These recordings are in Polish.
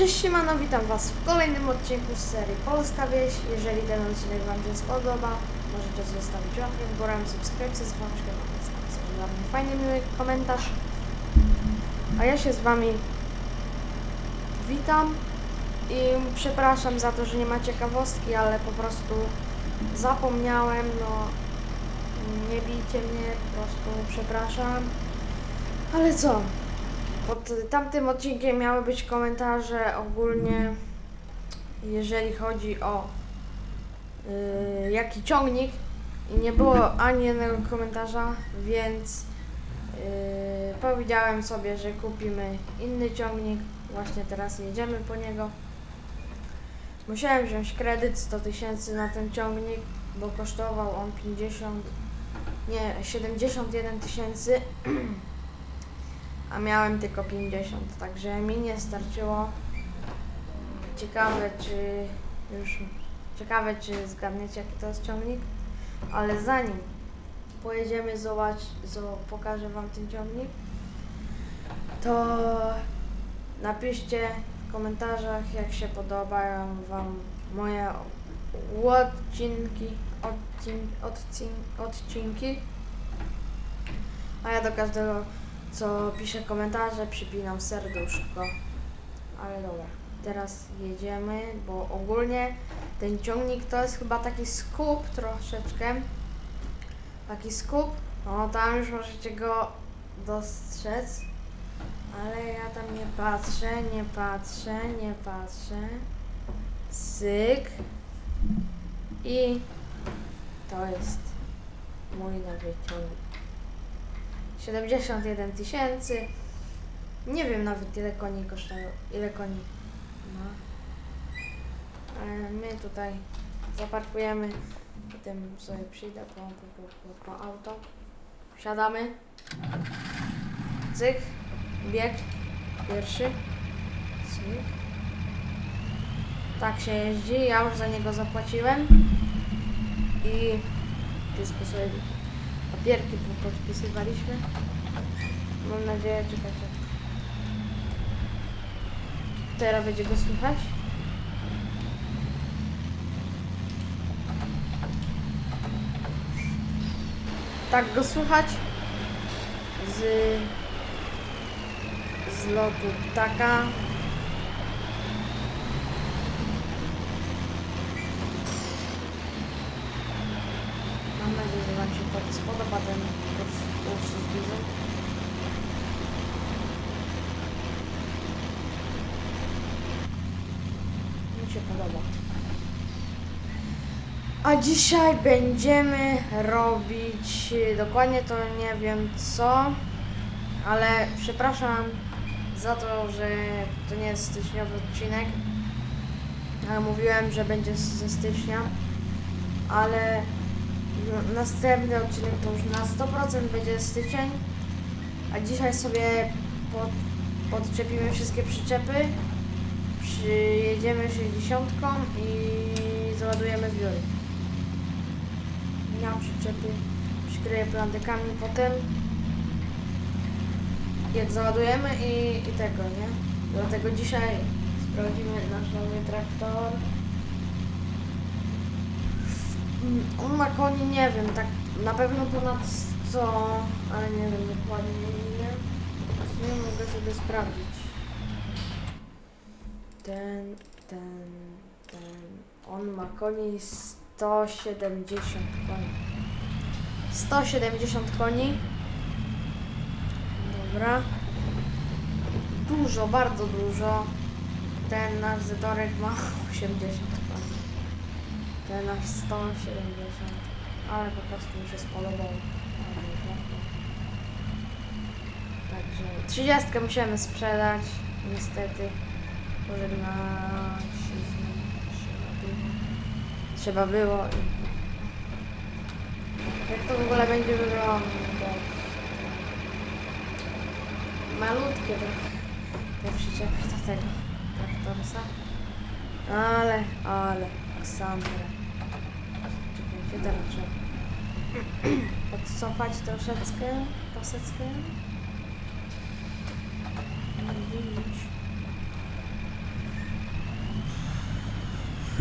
Cześć siemano, witam was w kolejnym odcinku z serii Polska Wieś. Jeżeli ten odcinek wam się spodoba, możecie zostawić łapkę w górę, subskrypcję z dzwoneczkiem, zostawić dla mnie fajny, miły komentarz. A ja się z wami witam i przepraszam za to, że nie ma ciekawostki, ale po prostu zapomniałem, no nie bijcie mnie, po prostu przepraszam. Ale co? Pod tamtym odcinkiem miały być komentarze ogólnie, jeżeli chodzi o yy, jaki ciągnik i nie było ani jednego komentarza, więc yy, powiedziałem sobie, że kupimy inny ciągnik. Właśnie teraz jedziemy po niego. Musiałem wziąć kredyt 100 tysięcy na ten ciągnik, bo kosztował on 50, nie, 71 tysięcy a miałem tylko 50, także mi nie starczyło. Ciekawe czy już ciekawe czy zgadniecie jaki to jest ciągnik, ale zanim pojedziemy zobaczyć, zo, pokażę wam ten ciągnik, to napiszcie w komentarzach jak się podobają wam moje odcinki, odcin, odcin, odcinki, a ja do każdego co pisze komentarze, przypinam serduszko. Ale dobra, teraz jedziemy, bo ogólnie ten ciągnik to jest chyba taki skup troszeczkę. Taki skup, no tam już możecie go dostrzec. Ale ja tam nie patrzę, nie patrzę, nie patrzę. Syk. I to jest mój nowy ciągnik. 71 tysięcy. Nie wiem nawet ile koni kosztują, ile koni ma. Ale my tutaj zaparkujemy, potem sobie przyjdę po, po, po, po auto. Wsiadamy. Cyk. Bieg. Pierwszy. Cyk. Tak się jeździ, ja już za niego zapłaciłem. I wszystko sobie papierki po- podpisywaliśmy. Mam nadzieję, czekajcie. Teraz będzie go słychać. Tak go słychać z, z lotu ptaka. Mam nadzieję, że Wam się pod- spodoba ten Urs- Ursus Bizon. Mi się podoba. A dzisiaj będziemy robić dokładnie to nie wiem co, ale przepraszam za to, że to nie jest styczniowy odcinek. Mówiłem, że będzie ze stycznia, ale no, następny odcinek to już na 100% będzie styczeń, a dzisiaj sobie pod, podczepimy wszystkie przyczepy, przyjedziemy 60 i załadujemy wiory. Ja przyczepy przykryję plandekami potem, jak załadujemy i, i tego, nie? Dlatego dzisiaj sprawdzimy nasz nowy traktor. Mm, On ma koni, nie wiem, tak na pewno ponad 100, ale nie wiem dokładnie ile. Sumie mogę sobie sprawdzić. Ten, ten, ten. On ma koni 170 koni. 170 koni. Dobra. Dużo, bardzo dużo. Ten nasz zetorek ma 80 koni. Ten nasz 170. Ale po prostu mi się spodobał. Także 30 musiemy sprzedać. Niestety. Pożegnać się z nim trzeba było. Jak to w ogóle będzie wyglądać? Malutkie te, przyczepy do tego traktorsa. Ale, ale, Ksandra. Teraz trzeba odcofać troszeczkę, poseckę.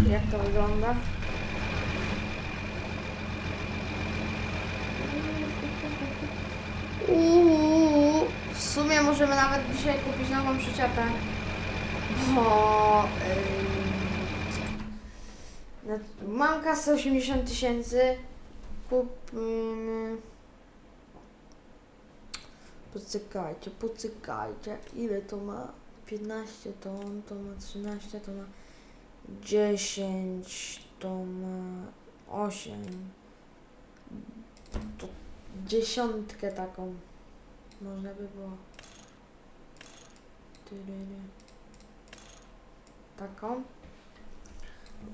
Jak to wygląda. Uuu, w sumie możemy nawet dzisiaj kupić nową przyczepę. Bo no, mam kasę 80 tysięcy. Kupimy. Pocykajcie, pocykajcie. Ile to ma? 15 ton, to ma 13, to ma 10, to ma 8. To dziesiątkę taką. Można by było. Taką.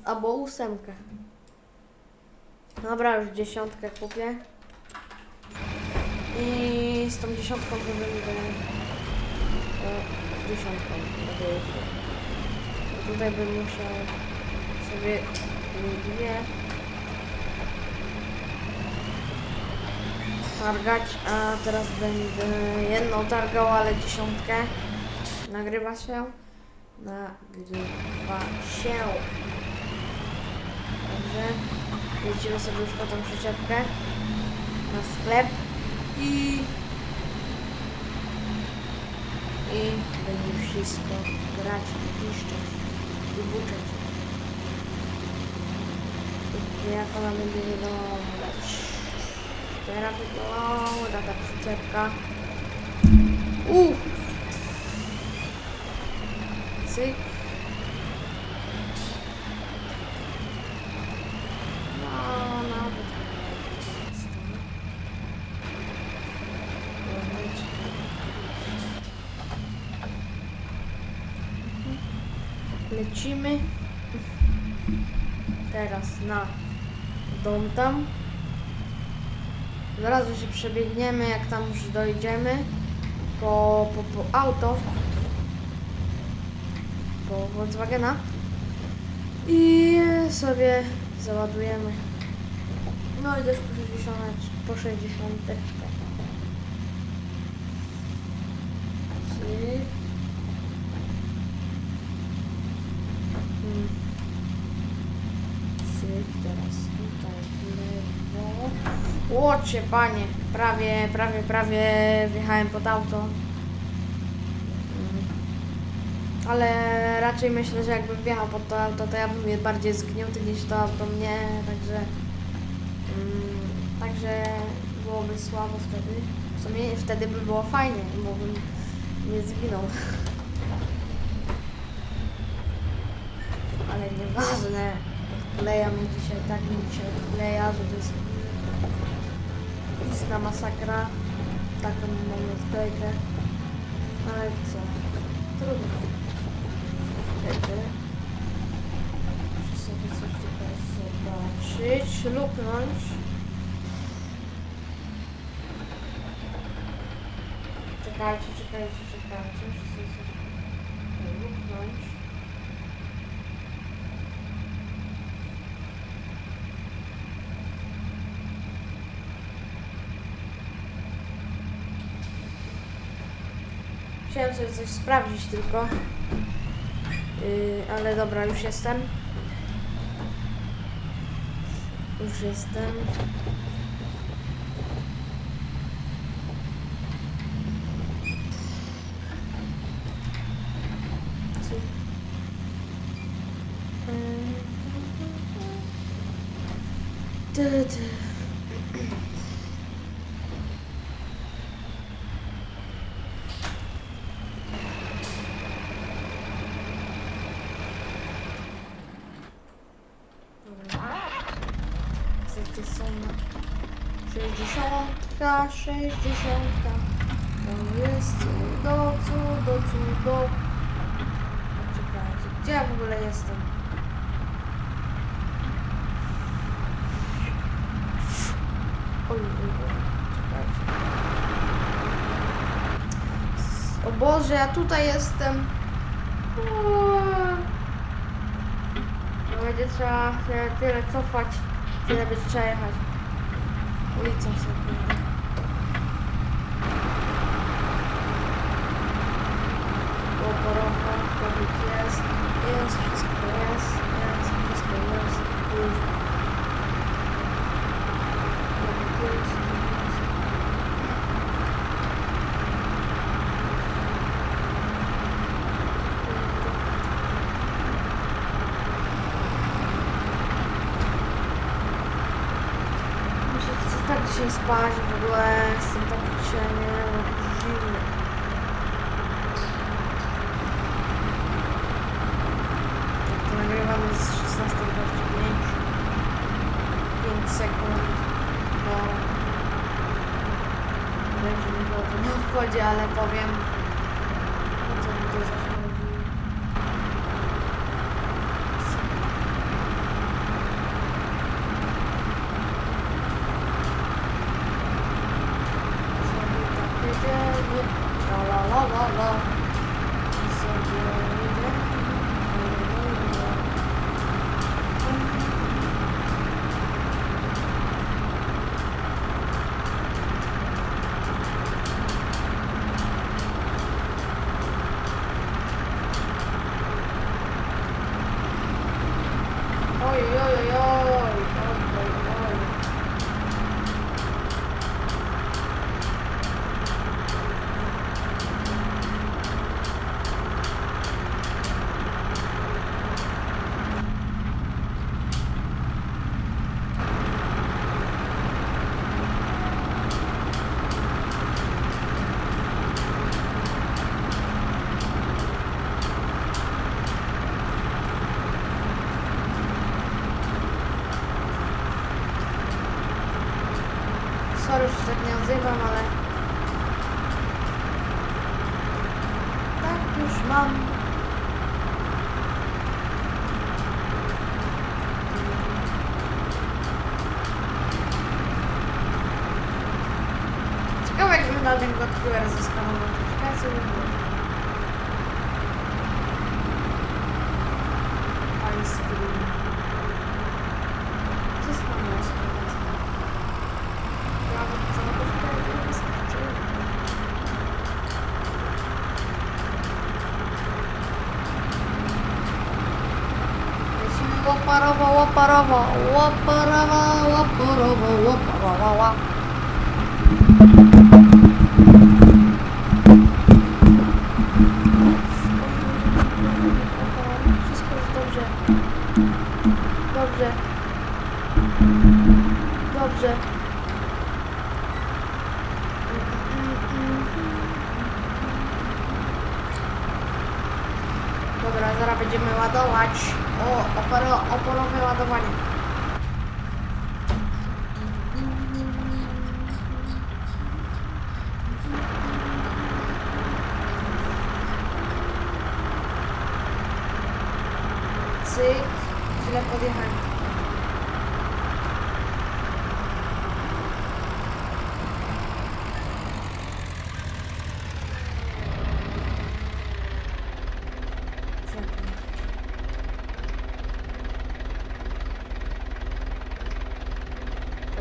Albo ósemkę. Dobra, już dziesiątkę kupię. I z tą dziesiątką będę... O, dziesiątką będę Tutaj bym musiał sobie dwie targać, a teraz będę jedną targał, ale dziesiątkę. Nagrywa się. Nagrywa się. Dobrze. Lecimy sobie już po tą przyczepkę na sklep i i będzie wszystko grać, piszczeć i buczeć. Jak ona będzie wyglądać. Teraz wygląda ta przyczepka. Uuu! Cyk. No, nawet nie jest to. Lecimy teraz na dom tam. Zaraz się przebiegniemy, jak tam już dojdziemy po, po, po auto, po Volkswagena i sobie załadujemy. No i też po 60, po 60. Cyk. Mm. Cyk, teraz tutaj w lewo. Panie, prawie, prawie, prawie wjechałem pod auto. Ale raczej myślę, że jakbym wjechał pod to auto, to ja bym je bardziej zgniótł niż to auto mnie, także... Mm, także byłoby słabo wtedy. W sumie wtedy by było fajnie, bo bym nie zginął. Ale nieważne. Odkleja mnie dzisiaj, tak mnie dzisiaj odkleja, że to jest istna masakra. Taką mam odklejkę. Ale co? Trudno. Czekajcie. Muszę sobie coś tutaj zobaczyć, luknąć. Czekajcie, czekajcie, czekajcie. Muszę sobie coś tutaj luknąć. Chciałem coś sprawdzić tylko. Yy, ale dobra, już jestem. Już jestem. Ty, ty. Dobra. Gdzie są sześćdziesiątka, sześćdziesiątka. To jest cudo, cudo, cudo. Czekajcie, gdzie ja w ogóle jestem? Oj, czekajcie. O Boże, ja tutaj jestem. No będzie trzeba się tyle cofać, tyle będzie trzeba jechać. Ulicą sobie. tak dzisiaj spać w ogóle, jestem taki cieniem, dziwny. sekund, bo będzie mi to nie ale powiem łaparowo, łaparowa, łaparowo, łaparowa, ła. Wszystko jest dobrze. Dobrze. Dobrze. Dobra, zaraz będziemy ładować. Oh, o, oporo, oporowy ładowanie.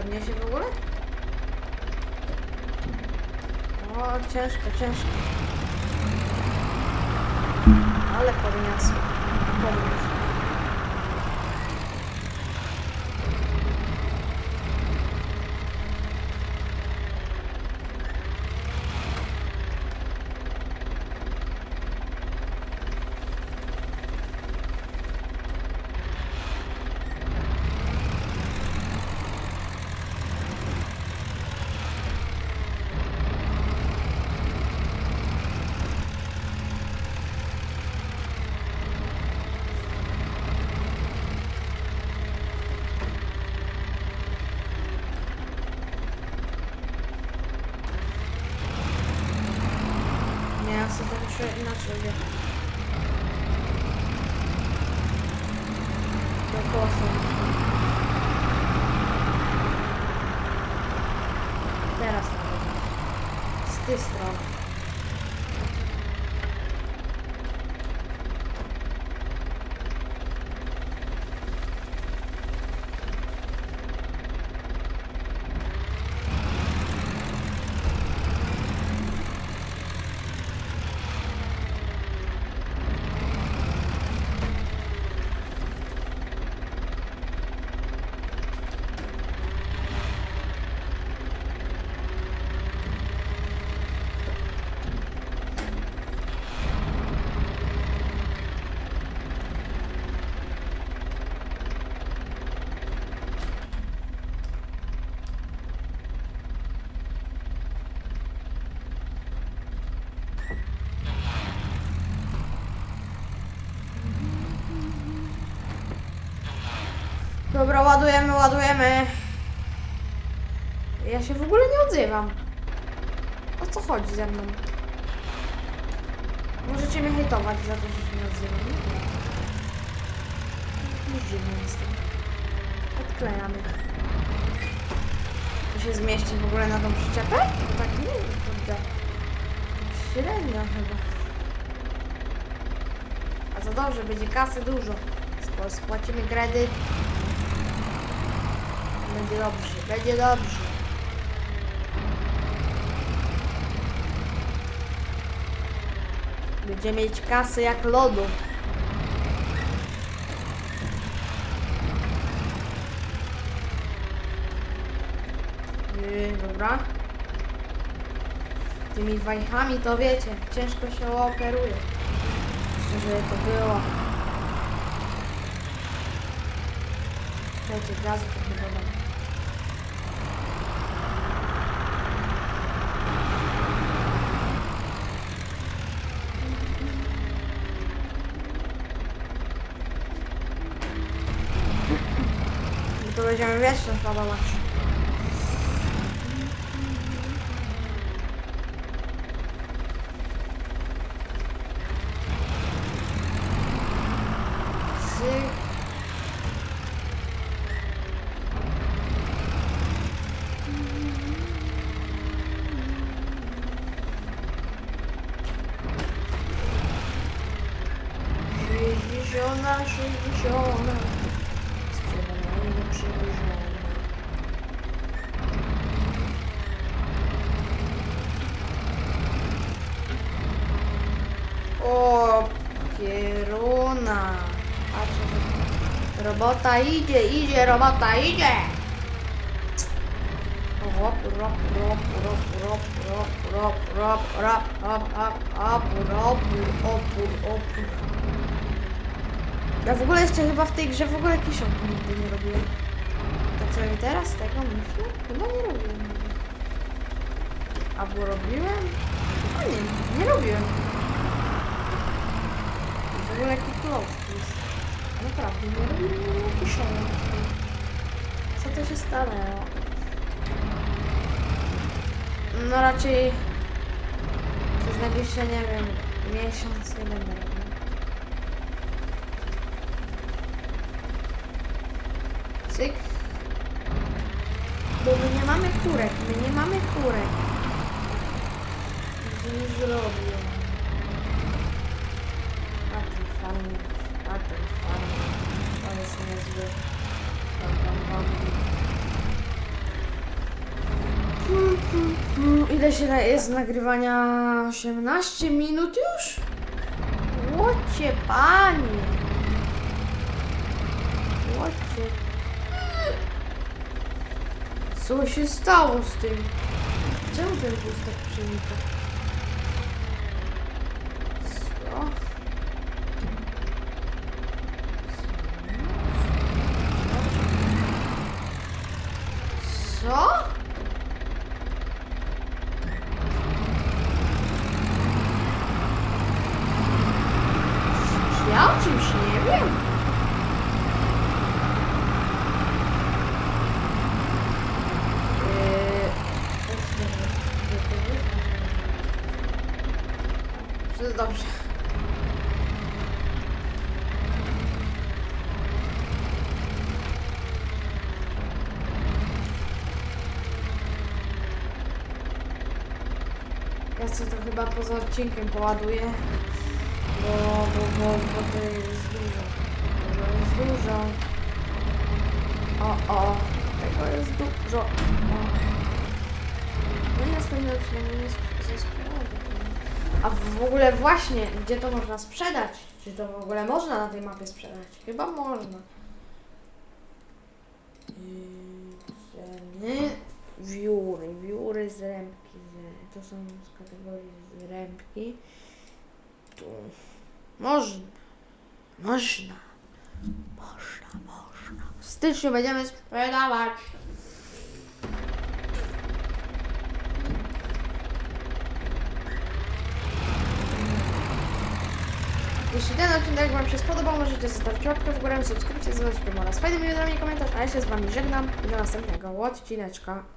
podniesie w ogóle? O, ciężko, ciężko. Ale podniosło. Podniosło. Dobra, ładujemy, ładujemy. Ja się w ogóle nie odzywam. O co chodzi ze mną? Możecie mnie hejtować za to, że się nie odzywam. Już dziwny jestem. Odklejamy. To się zmieści w ogóle na tą przyczepę? Tak nie wiem, kurde. Średnio chyba. A to dobrze, będzie kasy dużo. Spłacimy kredyt. Będzie dobrze, będzie dobrze. Będzie mieć kasy jak lodu. Yy, dobra. Tymi wajchami to wiecie, ciężko się operuje. Żeby to było. Dajcie gazu trochę dodam. уже вместе że robota idzie, idzie, robota idzie. Rop, rop, rop, rop, rop, rop, rop, rop, rop, rop, rop, rop, rop, opór, opór. Ja w ogóle jeszcze chyba w tej grze w ogóle kiszonki nigdy nie robiłem. Tak sobie teraz tego myślę? Chyba nie robiłem. Albo robiłem? A nie, nie robiłem. Ogóle jaki klocki jest. Naprawdę, nie kiszonek. Co to się stanęło? No raczej przez najbliższe, nie wiem, miesiąc nie będę robił. Cyk. Bo my nie mamy kurek, my nie mamy kurek. Że nie zrobię. A ten farming, Hmm. Ile się jest nagrywania? 18 minut już? Łocie panie! Łocie. Co się stało z tym? Czemu ten wóz tak przenika? Co? Co? Czy ja o czymś nie wiem? Yy, Wszystko dobrze. Ja sobie to chyba poza odcinkiem poładuję, bo, bo, bo, bo to jest dużo. Tego jest dużo. O, o, tego jest dużo. No i następny odcinek nie sp- ze sprzedaży. A w ogóle właśnie, gdzie to można sprzedać? Czy to w ogóle można na tej mapie sprzedać? Chyba można. Ceny, wióry, wióry z rębki. Z, to są z kategorii z rębki. Tu można, można, można, można. W styczniu będziemy sprzedawać. Jeśli ten odcinek Wam się spodobał, możecie zostawić łapkę w górę, subskrypcję, zobaczyć oraz fajnymi wiadomościami komentarz, a ja się z Wami żegnam i do następnego odcineczka.